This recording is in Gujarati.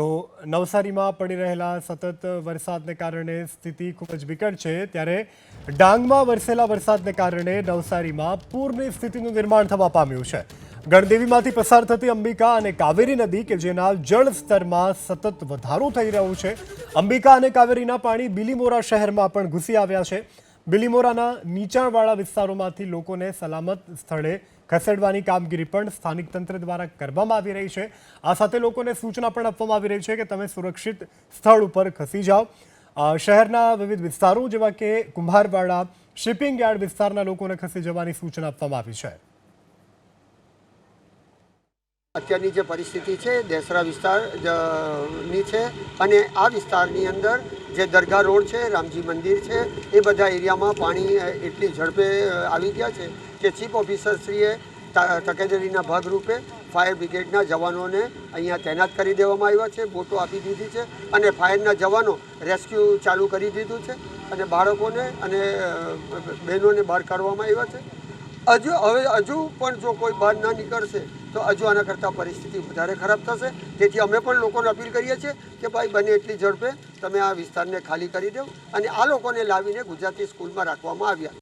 તો નવસારીમાં પડી રહેલા સતત વરસાદને કારણે સ્થિતિ ખૂબ જ વિકટ છે. ત્યારે ડાંગમાં વરસેલા વરસાદને કારણે નવસારીમાં પૂરની સ્થિતિનું નિર્માણ થવા પામ્યું છે. ગણદેવીમાંથી પસાર થતી અંબિકા અને કાવેરી નદી કે જેના જળ સ્તરમાં સતત વધારો થઈ રહ્યો છે, અંબિકા અને કાવેરીના પાણી બિલીમોરા શહેરમાં પણ ઘૂસી આવ્યા છે. બિલીમોરાના નીચાણવાળા વિસ્તારોમાંથી લોકોને સલામત સ્થળે ખસેડવાની કામગીરી પણ સ્થાનિક તંત્ર દ્વારા કરવામાં આવી રહી છે. આ સાથે લોકોને સૂચના પણ આપવામાં આવી રહી છે કે તમે સુરક્ષિત સ્થળ ઉપર ખસી જાઓ. શહેરના વિવિધ વિસ્તારો જેવા કે કુંભારવાડા, શિપિંગ યાર્ડ વિસ્તારના લોકોને ખસી જવાની સૂચના આપવામાં આવી છે. અત્યારની જે પરિસ્થિતિ છે, દેસરા વિસ્તારની છે અને આ વિસ્તારની અંદર જે દરગાહ રોડ છે, રામજી મંદિર છે, એ બધા એરિયામાં પાણી એટલી ઝડપે આવી ગયા છે કે ચીફ ઓફિસરશ્રીએ તકેદારીના ભાગરૂપે ફાયર બ્રિગેડના જવાનોને અહીંયા તૈનાત કરી દેવામાં આવ્યા છે, બોટો આપી દીધી છે અને ફાયરના જવાનો રેસ્ક્યુ ચાલુ કરી દીધું છે અને બાળકોને અને બહેનોને બહાર કાઢવામાં આવ્યા છે. હજુ, હવે હજુ પણ જો કોઈ બહાર ન નીકળશે, તો હજુ આના કરતાં પરિસ્થિતિ વધારે ખરાબ થશે. તેથી અમે પણ લોકોને અપીલ કરીએ છીએ કે ભાઈ બને એટલી ઝડપે તમે આ વિસ્તારને ખાલી કરી દો અને આ લોકોને લાવીને ગુજરાતી સ્કૂલમાં રાખવામાં આવ્યા.